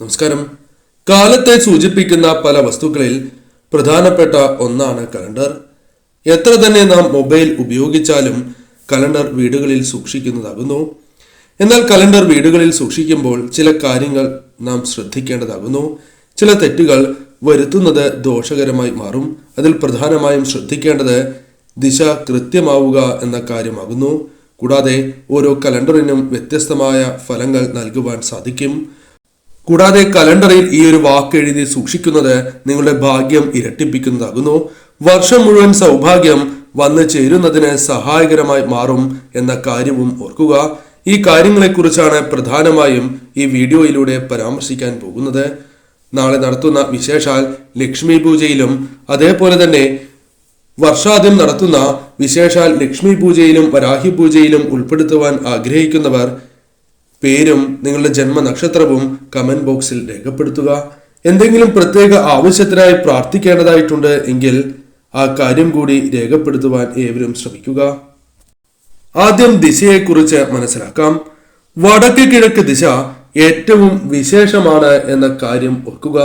നമസ്കാരം. കാലത്തെ സൂചിപ്പിക്കുന്ന പല വസ്തുക്കളിൽ പ്രധാനപ്പെട്ട ഒന്നാണ് കലണ്ടർ. എത്ര തന്നെ നാം മൊബൈൽ ഉപയോഗിച്ചാലും കലണ്ടർ വീടുകളിൽ സൂക്ഷിക്കുന്നതാകുന്നു. എന്നാൽ കലണ്ടർ വീടുകളിൽ സൂക്ഷിക്കുമ്പോൾ ചില കാര്യങ്ങൾ നാം ശ്രദ്ധിക്കേണ്ടതാകുന്നു. ചില തെറ്റുകൾ വരുത്തുന്നത് ദോഷകരമായി മാറും. അതിൽ പ്രധാനമായും ശ്രദ്ധിക്കേണ്ടത് ദിശ കൃത്യമാവുക എന്ന കാര്യമാകുന്നു. കൂടാതെ ഓരോ കലണ്ടറിനും വ്യത്യസ്തമായ ഫലങ്ങൾ നൽകുവാൻ സാധിക്കും. കൂടാതെ കലണ്ടറിൽ ഈ ഒരു വാക്ക് എഴുതി സൂക്ഷിക്കുന്നത് നിങ്ങളുടെ ഭാഗ്യം ഇരട്ടിപ്പിക്കുന്നതാകുന്നു. വർഷം മുഴുവൻ സൗഭാഗ്യം വന്നു ചേരുന്നതിന് സഹായകരമായി മാറും എന്ന കാര്യവും ഓർക്കുക. ഈ കാര്യങ്ങളെക്കുറിച്ചാണ് പ്രധാനമായും ഈ വീഡിയോയിലൂടെ പരാമർശിക്കാൻ പോകുന്നത്. നാളെ നടത്തുന്ന വിശേഷാൽ ലക്ഷ്മി പൂജയിലും അതേപോലെ തന്നെ വർഷാദ്യം നടത്തുന്ന വിശേഷാൽ ലക്ഷ്മി പൂജയിലും വരാഹി പൂജയിലും ഉൾപ്പെടുത്തുവാൻ ആഗ്രഹിക്കുന്നവർ പേരും നിങ്ങളുടെ ജന്മനക്ഷത്രവും കമന്റ് ബോക്സിൽ രേഖപ്പെടുത്തുക. എന്തെങ്കിലും പ്രത്യേക ആവശ്യത്തിനായി പ്രാർത്ഥിക്കേണ്ടതായിട്ടുണ്ട് എങ്കിൽ ആ കാര്യം കൂടി രേഖപ്പെടുത്തുവാൻ ഏവരും ശ്രമിക്കുക. ആദ്യം ദിശയെക്കുറിച്ച് മനസ്സിലാക്കാം. വടക്ക് കിഴക്ക് ദിശ ഏറ്റവും വിശേഷമാണ് എന്ന കാര്യം ഓർക്കുക.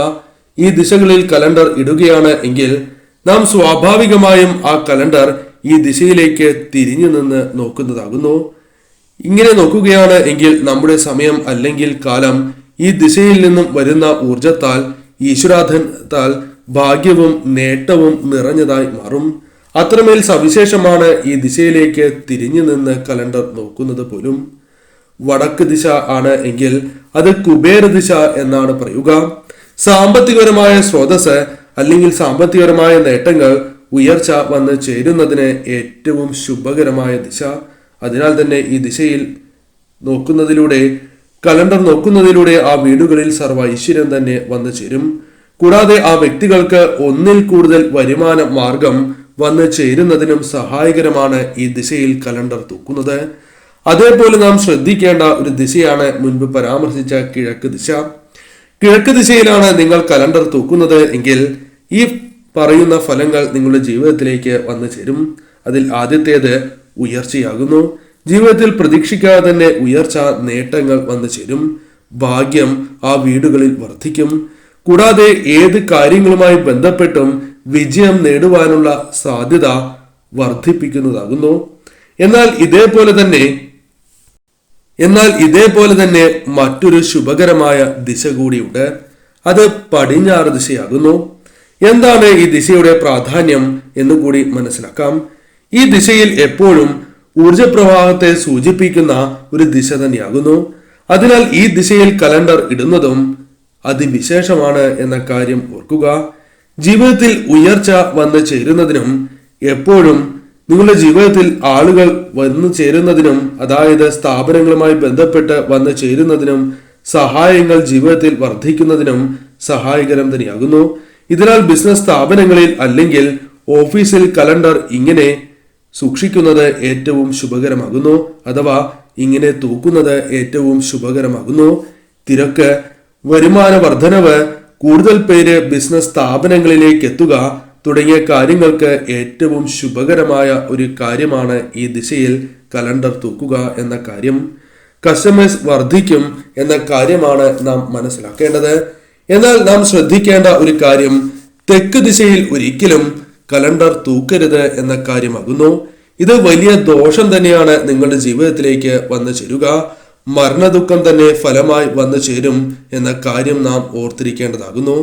ഈ ദിശകളിൽ കലണ്ടർ ഇടുകയാണ് എങ്കിൽ നാം സ്വാഭാവികമായും ആ കലണ്ടർ ഈ ദിശയിലേക്ക് തിരിഞ്ഞു നിന്ന് നോക്കുന്നതാകുന്നു. ഇങ്ങനെ നോക്കുകയാണ് എങ്കിൽ നമ്മുടെ സമയം അല്ലെങ്കിൽ കാലം ഈ ദിശയിൽ നിന്നും വരുന്ന ഊർജത്താൽ ഈശ്വരാധനത്താൽ ഭാഗ്യവും നേട്ടവും നിറഞ്ഞതായി മാറും. അത്രമേൽ സവിശേഷമാണ് ഈ ദിശയിലേക്ക് തിരിഞ്ഞു നിന്ന് കലണ്ടർ നോക്കുന്നത് പോലും. വടക്ക് ദിശ ആണ് എങ്കിൽ അത് കുബേര ദിശ എന്നാണ് പറയുക. സാമ്പത്തികപരമായ സ്രോതസ് അല്ലെങ്കിൽ സാമ്പത്തികപരമായ നേട്ടങ്ങൾ ഉയർച്ച വന്ന് ചേരുന്നതിന് ഏറ്റവും ശുഭകരമായ ദിശ. അതിനാൽ തന്നെ ഈ ദിശയിൽ നോക്കുന്നതിലൂടെ കലണ്ടർ നോക്കുന്നതിലൂടെ ആ വീടുകളിൽ സർവ ഐശ്വര്യം തന്നെ വന്നു ചേരും. കൂടാതെ ആ വ്യക്തികൾക്ക് ഒന്നിൽ കൂടുതൽ വരുമാന മാർഗം വന്നു ചേരുന്നതിനും സഹായകരമാണ് ഈ ദിശയിൽ കലണ്ടർ തൂക്കുന്നത്. അതേപോലെ നാം ശ്രദ്ധിക്കേണ്ട ഒരു ദിശയാണ് മുൻപ് പരാമർശിച്ച കിഴക്ക് ദിശ. കിഴക്ക് ദിശയിലാണ് നിങ്ങൾ കലണ്ടർ തൂക്കുന്നത് എങ്കിൽ ഈ പറയുന്ന ഫലങ്ങൾ നിങ്ങളുടെ ജീവിതത്തിലേക്ക് വന്നു ചേരും. അതിൽ ആദ്യത്തേത് ഉയർച്ചയാകുന്നു. ജീവിതത്തിൽ പ്രതീക്ഷിക്കാതെ തന്നെ ഉയർച്ച നേട്ടങ്ങൾ വന്നു ചേരും. ഭാഗ്യം ആ വീടുകളിൽ വർദ്ധിക്കും. കൂടാതെ ഏത് കാര്യങ്ങളുമായി ബന്ധപ്പെട്ടും വിജയം നേടുവാനുള്ള സാധ്യത വർദ്ധിപ്പിക്കുന്നതാകുന്നു. എന്നാൽ ഇതേപോലെ തന്നെ എന്നാൽ ഇതേപോലെ തന്നെ മറ്റൊരു ശുഭകരമായ ദിശ കൂടിയുണ്ട്. അത് പടിഞ്ഞാറ് ദിശയാകുന്നു. എന്താണ് ഈ ദിശയുടെ പ്രാധാന്യം എന്നുകൂടി മനസ്സിലാക്കാം. ഈ ദിശയിൽ എപ്പോഴും ഊർജപ്രവാഹത്തെ സൂചിപ്പിക്കുന്ന ഒരു ദിശ തന്നെയാകുന്നു. അതിനാൽ ഈ ദിശയിൽ കലണ്ടർ ഇടുന്നതും അതിവിശേഷമാണ് എന്ന കാര്യം ഓർക്കുക. ജീവിതത്തിൽ ഉയർച്ച വന്നു ചേരുന്നതിനും എപ്പോഴും നിങ്ങളുടെ ജീവിതത്തിൽ ആളുകൾ വന്നു ചേരുന്നതിനും അതായത് സ്ഥാപനങ്ങളുമായി ബന്ധപ്പെട്ട് വന്നു ചേരുന്നതിനും സഹായങ്ങൾ ജീവിതത്തിൽ വർദ്ധിക്കുന്നതിനും സഹായകരം തന്നെയാകുന്നു. ഇതിനാൽ ബിസിനസ് സ്ഥാപനങ്ങളിൽ അല്ലെങ്കിൽ ഓഫീസിൽ കലണ്ടർ ഇങ്ങനെ സൂക്ഷിക്കുന്നത് ഏറ്റവും ശുഭകരമാകുന്നു അഥവാ ഇങ്ങനെ തൂക്കുന്നത് ഏറ്റവും ശുഭകരമാകുന്നു. തിരക്ക് വരുമാന വർധനവ് കൂടുതൽ പേര് ബിസിനസ് സ്ഥാപനങ്ങളിലേക്ക് എത്തുക തുടങ്ങിയ കാര്യങ്ങൾക്ക് ഏറ്റവും ശുഭകരമായ ഒരു കാര്യമാണ് ഈ ദിശയിൽ കലണ്ടർ തൂക്കുക എന്ന കാര്യം. കസ്റ്റമേഴ്സ് വർദ്ധിക്കും എന്ന കാര്യമാണ് നാം മനസ്സിലാക്കേണ്ടത്. എന്നാൽ നാം ശ്രദ്ധിക്കേണ്ട ഒരു കാര്യം തെക്ക് ദിശയിൽ ഒരിക്കലും കലണ്ടർ തൂക്കരുത് എന്ന കാര്യമാകുന്നു. ഇത് വലിയ ദോഷം തന്നെയാണ് നിങ്ങളുടെ ജീവിതത്തിലേക്ക് വന്നു ചേരുക. മരണദുഃഖം തന്നെ ഫലമായി വന്നു ചേരും എന്ന കാര്യം നാം ഓർത്തിരിക്കേണ്ടതാകുന്നു.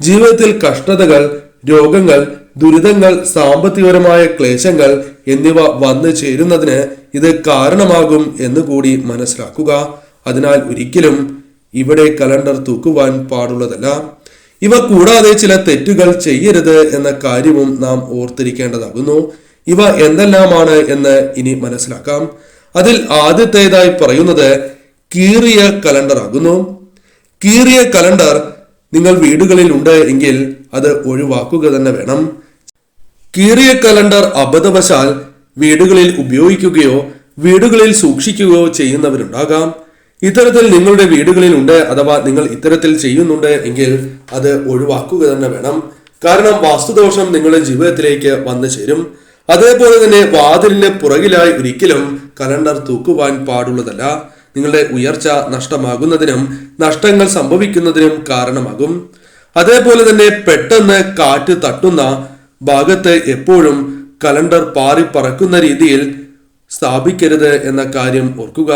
ജീവിതത്തിൽ കഷ്ടതകൾ രോഗങ്ങൾ ദുരിതങ്ങൾ സാമ്പത്തികപരമായ ക്ലേശങ്ങൾ എന്നിവ വന്നു ചേരുന്നതിന് ഇത് കാരണമാകും എന്ന് കൂടി മനസ്സിലാക്കുക. അതിനാൽ ഒരിക്കലും ഇവിടെ കലണ്ടർ തൂക്കുവാൻ പാടുള്ളതല്ല. ഇവ കൂടാതെ ചില തെറ്റുകൾ ചെയ്യരുത് എന്ന കാര്യവും നാം ഓർത്തിരിക്കേണ്ടതാകുന്നു. ഇവ എന്തെല്ലാമാണ് എന്ന് ഇനി മനസ്സിലാക്കാം. അതിൽ ആദ്യത്തേതായി പറയുന്നത് കീറിയ കലണ്ടർ ആകുന്നു. കീറിയ കലണ്ടർ നിങ്ങൾ വീടുകളിൽ ഉണ്ട് എങ്കിൽ അത് ഒഴിവാക്കുക തന്നെ വേണം. കീറിയ കലണ്ടർ അബദ്ധവശാൽ വീടുകളിൽ ഉപയോഗിക്കുകയോ വീടുകളിൽ സൂക്ഷിക്കുകയോ ചെയ്യുന്നവരുണ്ടാകാം. ഇത്തരത്തിൽ നിങ്ങളുടെ വീടുകളിൽ ഉണ്ട് അഥവാ നിങ്ങൾ ഇത്തരത്തിൽ ചെയ്യുന്നുണ്ട് എങ്കിൽ അത് ഒഴിവാക്കുക തന്നെ വേണം. കാരണം വാസ്തുദോഷം നിങ്ങളുടെ ജീവിതത്തിലേക്ക് വന്നു ചേരും. അതേപോലെ തന്നെ വാതിലിന് പുറകിലായി ഒരിക്കലും കലണ്ടർ തൂക്കുവാൻ പാടുള്ളതല്ല. നിങ്ങളുടെ ഉയർച്ച നഷ്ടമാകുന്നതിനും നഷ്ടങ്ങൾ സംഭവിക്കുന്നതിനും കാരണമാകും. അതേപോലെ തന്നെ പെട്ടെന്ന് കാറ്റ് തട്ടുന്ന ഭാഗത്ത് എപ്പോഴും കലണ്ടർ പാറി പറക്കുന്ന രീതിയിൽ സ്ഥാപിക്കരുത് എന്ന കാര്യം ഓർക്കുക.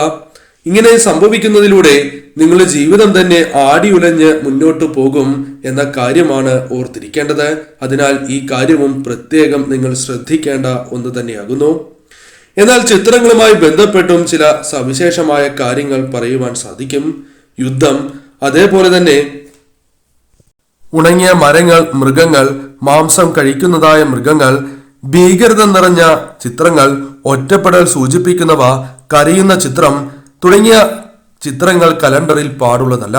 ഇങ്ങനെ സംഭവിക്കുന്നതിലൂടെ നിങ്ങളുടെ ജീവിതം തന്നെ ആടിയുലഞ്ഞ് മുന്നോട്ട് പോകും എന്ന കാര്യമാണ് ഓർത്തിരിക്കേണ്ടത്. അതിനാൽ ഈ കാര്യവും പ്രത്യേകം നിങ്ങൾ ശ്രദ്ധിക്കേണ്ട ഒന്ന് തന്നെയാകുന്നു. എന്നാൽ ചിത്രങ്ങളുമായി ബന്ധപ്പെട്ടും ചില സവിശേഷമായ കാര്യങ്ങൾ പറയുവാൻ സാധിക്കും. യുദ്ധം അതേപോലെ തന്നെ ഉണങ്ങിയ മരങ്ങൾ മൃഗങ്ങൾ മാംസം കഴിക്കുന്നതായ മൃഗങ്ങൾ ഭീകരത നിറഞ്ഞ ചിത്രങ്ങൾ ഒറ്റപ്പെടൽ സൂചിപ്പിക്കുന്നവ കരയുന്ന ചിത്രം തുടങ്ങിയ ചിത്രങ്ങൾ കലണ്ടറിൽ പാടുള്ളതല്ല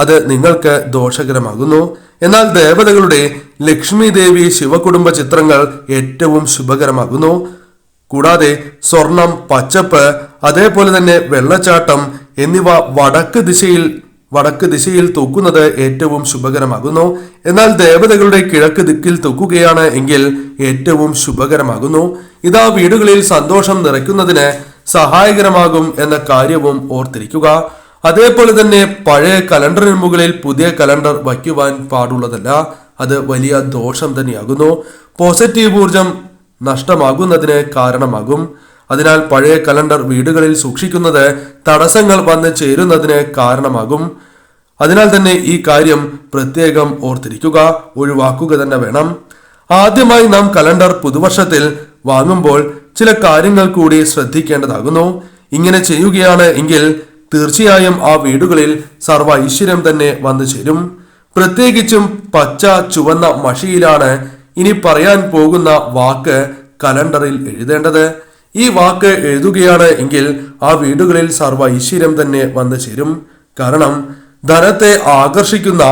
അത് നിങ്ങൾക്ക് ദോഷകരമാകുന്നു. എന്നാൽ ദേവതകളുടെ ലക്ഷ്മി ദേവി ശിവകുടുംബ ചിത്രങ്ങൾ ഏറ്റവും ശുഭകരമാകുന്നു. കൂടാതെ സ്വർണം പച്ചപ്പ് അതേപോലെ തന്നെ വെള്ളച്ചാട്ടം എന്നിവ വടക്ക് ദിശയിൽ വടക്ക് ദിശയിൽ തൂക്കുന്നത് ഏറ്റവും ശുഭകരമാകുന്നു. എന്നാൽ ദേവതകളുടെ കിഴക്ക് ദിക്കിൽ തൂക്കുകയാണ് എങ്കിൽ ഏറ്റവും ശുഭകരമാകുന്നു. ഇതാ വീടുകളിൽ സന്തോഷം നിറയ്ക്കുന്നതിന് സഹായകരമാകും എന്ന കാര്യവും ഓർത്തിരിക്കുക. അതേപോലെ തന്നെ പഴയ കലണ്ടറിന് മുകളിൽ പുതിയ കലണ്ടർ വയ്ക്കുവാൻ പാടുള്ളതല്ല. അത് വലിയ ദോഷം തന്നെയാകുന്നു. പോസിറ്റീവ് ഊർജം നഷ്ടമാകുന്നതിന് കാരണമാകും. അതിനാൽ പഴയ കലണ്ടർ വീടുകളിൽ സൂക്ഷിക്കുന്നത് തടസ്സങ്ങൾ വന്ന് ചേരുന്നതിന് കാരണമാകും. അതിനാൽ തന്നെ ഈ കാര്യം പ്രത്യേകം ഓർത്തിരിക്കുക. ഒഴിവാക്കുക തന്നെ വേണം. ആദ്യമായി നാം കലണ്ടർ പുതുവർഷത്തിൽ വാങ്ങുമ്പോൾ ചില കാര്യങ്ങൾ കൂടി ശ്രദ്ധിക്കേണ്ടതാകുന്നു. ഇങ്ങനെ ചെയ്യുകയാണ് എങ്കിൽ തീർച്ചയായും ആ വീടുകളിൽ സർവ ഐശ്വര്യം തന്നെ വന്നു ചേരും. പ്രത്യേകിച്ചും പച്ച ചുവന്ന മഷിയിലാണ് ഇനി പറയാൻ പോകുന്ന വാക്ക് കലണ്ടറിൽ എഴുതേണ്ടത്. ഈ വാക്ക് എഴുതുകയാണ് എങ്കിൽ ആ വീടുകളിൽ സർവ ഐശ്വര്യം തന്നെ വന്നു ചേരും. കാരണം ധനത്തെ ആകർഷിക്കുന്ന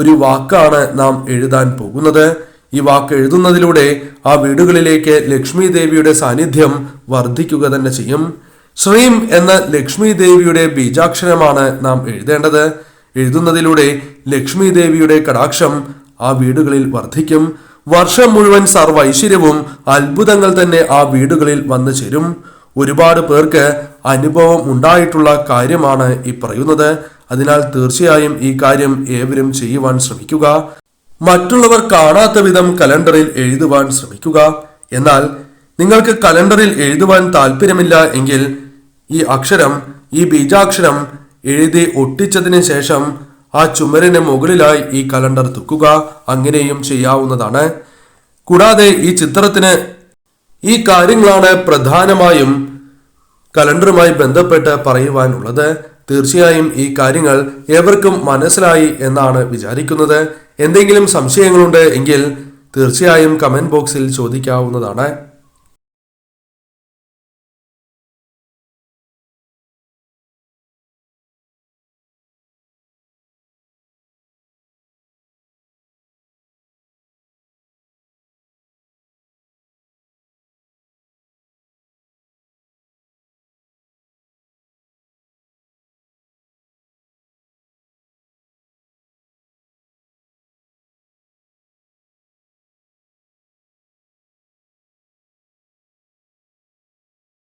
ഒരു വാക്കാണ് നാം എഴുതാൻ പോകുന്നത്. ഈ വാക്ക് എഴുതുന്നതിലൂടെ ആ വീടുകളിലേക്ക് ലക്ഷ്മി ദേവിയുടെ സാന്നിധ്യം വർദ്ധിക്കുക തന്നെ ചെയ്യും. ശ്രീം എന്ന ലക്ഷ്മി ദേവിയുടെ ബീജാക്ഷരമാണ് നാം എഴുതേണ്ടത്. എഴുതുന്നതിലൂടെ ലക്ഷ്മി ദേവിയുടെ കടാക്ഷം ആ വീടുകളിൽ വർദ്ധിക്കും. വർഷം മുഴുവൻ സർവ ഐശ്വര്യവും അത്ഭുതങ്ങൾ തന്നെ ആ വീടുകളിൽ വന്നു ചേരും. ഒരുപാട് പേർക്ക് അനുഭവം ഉണ്ടായിട്ടുള്ള കാര്യമാണ് ഈ പറയുന്നത്. അതിനാൽ തീർച്ചയായും ഈ കാര്യം ഏവരും ചെയ്യുവാൻ ശ്രമിക്കുക. മറ്റുള്ളവർ കാണാത്ത വിധം കലണ്ടറിൽ എഴുതുവാൻ ശ്രമിക്കുക. എന്നാൽ നിങ്ങൾക്ക് കലണ്ടറിൽ എഴുതുവാൻ താല്പര്യമില്ല എങ്കിൽ ഈ അക്ഷരം ഈ ബീജാക്ഷരം എഴുതി ഒട്ടിച്ചതിന് ശേഷം ആ ചുമരിന് മുകളിലായി ഈ കലണ്ടർ തുക്കുക. അങ്ങനെയും ചെയ്യാവുന്നതാണ്. കൂടാതെ ഈ ചിത്രത്തിന് ഈ കാര്യങ്ങളാണ് പ്രധാനമായും കലണ്ടറുമായി ബന്ധപ്പെട്ട് പറയുവാനുള്ളത്. തീർച്ചയായും ഈ കാര്യങ്ങൾ ഏവർക്കും മനസ്സിലായി എന്നാണ് വിചാരിക്കുന്നത്. എന്തെങ്കിലും സംശയങ്ങളുണ്ട് എങ്കിൽ തീർച്ചയായും കമന്റ് ബോക്സിൽ ചോദിക്കാവുന്നതാണ്.